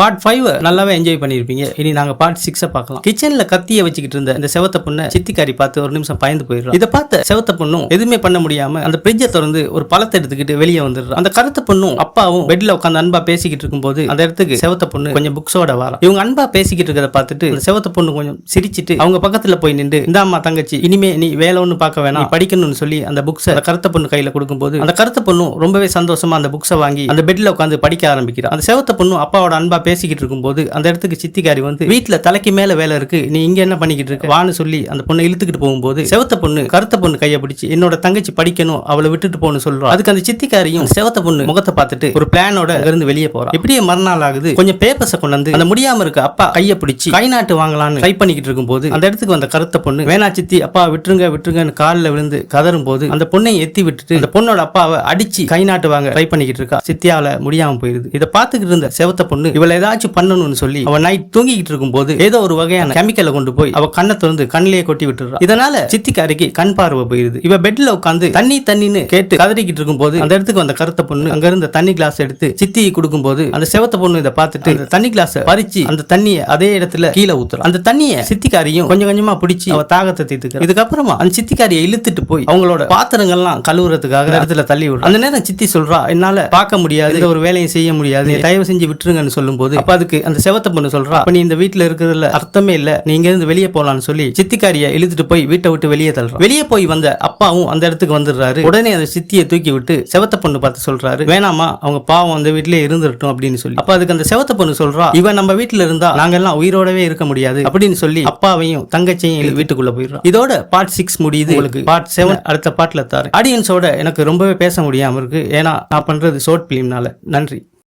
Part five நல்லாவே enjoy பண்ணியிருப்பீங்க இனி நாங்க பார்ட் சிக்ஸை பார்க்கலாம். கிச்சன்ல கத்திய வச்சுக்கிட்டு இருந்த இந்த செவத்த பொண்ணை சித்திக்காரி பார்த்து ஒரு நிமிஷம் பயந்து போயிடும் இதை பார்த்த செவத்த பொண்ணும் எதுவுமே பண்ண முடியாம அந்த ஃப்ரிட்ஜை திறந்து ஒரு பழத்தை எடுத்துக்கிட்டு வெளியே வந்துடுறோம் அந்த கருத்த பொண்ணும் அப்பாவும் பெட்ல உட்காந்து அன்பா பேசிக்கிட்டு இருக்கும்போது அந்த இடத்துக்கு செவத்த பொண்ணு கொஞ்சம் புக்ஸோட வர இவங்க அன்பா பேசிக்கிட்டு இருக்கிறத பார்த்துட்டு அந்த செவத்த பொண்ணு கொஞ்சம் சிரிச்சிட்டு அவங்க பக்கத்துல போய் நின்று இந்த அம்மா தங்கச்சி இனிமே நீ வேலை ஒன்று பார்க்க வேணாம். படிக்கணும்னு சொல்லி அந்த புக்ஸை கருத்த பொண்ணு கையில கொடுக்கும்போது அந்த கருத்த பொண்ணும் ரொம்பவே சந்தோஷமா அந்த புக்ஸை வாங்கி அந்த பெட்ல உட்காந்து படிக்க ஆரம்பிக்கிறா. அந்த செவத்த பொண்ணும் அப்பாவோட அன்பா பேசிக்கிட்டு இருக்கும்போது அந்த இடத்துக்கு சித்திக்காரி வந்து வீட்டில் தலைக்கு மேல வேலை இருக்கு நீ இங்க என்ன பண்ணிக்கிட்டு இருக்க? வான்னு சொல்லி அந்த பொண்ணை இழுத்துக்கிட்டு போகும்போது செவத்த பொண்ணு கருத்த பொண்ணு கையை பிடிச்சு என்னோட தங்கச்சி படிக்கணும் அவளை விட்டுட்டு போகணும் சொல்றோம் அதுக்கு அந்த சித்திக்காரியும் செவத்த பொண்ணு முகத்தை பார்த்துட்டு ஒரு பிளானோட இருந்து வெளியே போறோம் இப்படியே மறுநாள் ஆகுது கொஞ்சம் பேப்பர்ஸை கொண்டு வந்து அந்த முடியாம இருக்க அப்பா கையை பிடிச்சி கை நாட்டு வாங்கலாம்னு ட்ரை பண்ணிக்கிட்டு இருக்கும்போது அந்த இடத்துக்கு வந்த கருத்த பொண்ணு வேணா சித்தி அப்பா விட்டுருங்க விட்டுருங்கன்னு காலில் விழுந்து கதறும் போது அந்த பொண்ணை எத்தி விட்டுட்டு அந்த பொண்ணோட அப்பாவை அடிச்சு கை நாட்டு வாங்க ட்ரை பண்ணிக்கிட்டு இருக்கா. சித்தியால முடியாம போயிருது. இதை பார்த்துக்கிட்டு இருந்த செவத்த பொண்ணு இவளை ஏதாச்சும் பண்ணணும்னு சொல்லி அவ நைட் தூங்கிக்கிட்டு இருக்கும் போது ஏதோ ஒரு வகையான கெமிக்கலை கொண்டு போய் அவ கண்ணை திறந்து கண்ணிலேயே கொட்டி விட்டுறா இதனால சித்திக்காரிக்கு கண் பார்வை போயிருது. இவ பெட்ல உட்காந்து தண்ணி தண்ணின்னு கேட்டு கதறிக்கிட்டு இருக்கும் போது அந்த இடத்துக்கு வந்த கருத்த பொண்ணு அங்க இருந்த தண்ணி கிளாஸ் எடுத்து சித்தி கொடுக்கும்போது அந்த செவத்த பொண்ணு இதை பார்த்துட்டு அந்த தண்ணி கிளாஸ் பறிச்சு அந்த தண்ணியை அதே இடத்துல கீழே ஊத்துறா. அந்த தண்ணியை சித்திக்காரியும் கொஞ்சம் கொஞ்சமா பிடிச்சி அவ தாகத்தை தீர்த்துக்கிறா. இதுக்கப்புறமா அந்த சித்திக்காரியை இழுத்துட்டு போய் அவங்களோட பாத்திரங்கள்லாம் கழுவுறதுக்காக இடத்துல தள்ளி விடும் அந்த நேரம் சித்தி சொல்றா என்னால பார்க்க முடியாது ஒரு வேலையை செய்ய முடியாது தயவு செஞ்சு விட்டுருங்கன்னு சொல்லும் சொல்லும்போது அப்ப அதுக்கு அந்த செவத்த பொண்ணு சொல்றா அப்ப நீ இந்த வீட்டுல இருக்கிறதுல அர்த்தமே இல்ல நீ இங்க இருந்து வெளியே போலாம்னு சொல்லி சித்திக்காரியை இழுத்துட்டு போய் வீட்டை விட்டு வெளியே தள்ளுறா. வெளியே போய் வந்த அப்பாவும் அந்த இடத்துக்கு வந்துடுறாரு. உடனே அந்த சித்தியை தூக்கி விட்டு செவத்த பொண்ணு பார்த்து சொல்றாரு வேணாமா அவங்க பாவம் அந்த வீட்லயே இருந்துடட்டும் அப்படின்னு சொல்லி. அப்ப அதுக்கு அந்த செவத்த பொண்ணு சொல்றா இவன் நம்ம வீட்டுல இருந்தா நாங்க எல்லாம் உயிரோடவே இருக்க முடியாது அப்படின்னு சொல்லி அப்பாவையும் தங்கச்சியும் வீட்டுக்குள்ள போயிடுறோம் இதோட பார்ட் சிக்ஸ் முடியுது. உங்களுக்கு பார்ட் செவன் அடுத்த பார்ட்ல தாரு. ஆடியன்ஸோட எனக்கு ரொம்பவே பேச முடியாம இருக்கு. ஏன்னா நான் பண்றது ஷார்ட் பிலிம்னால நன்றி.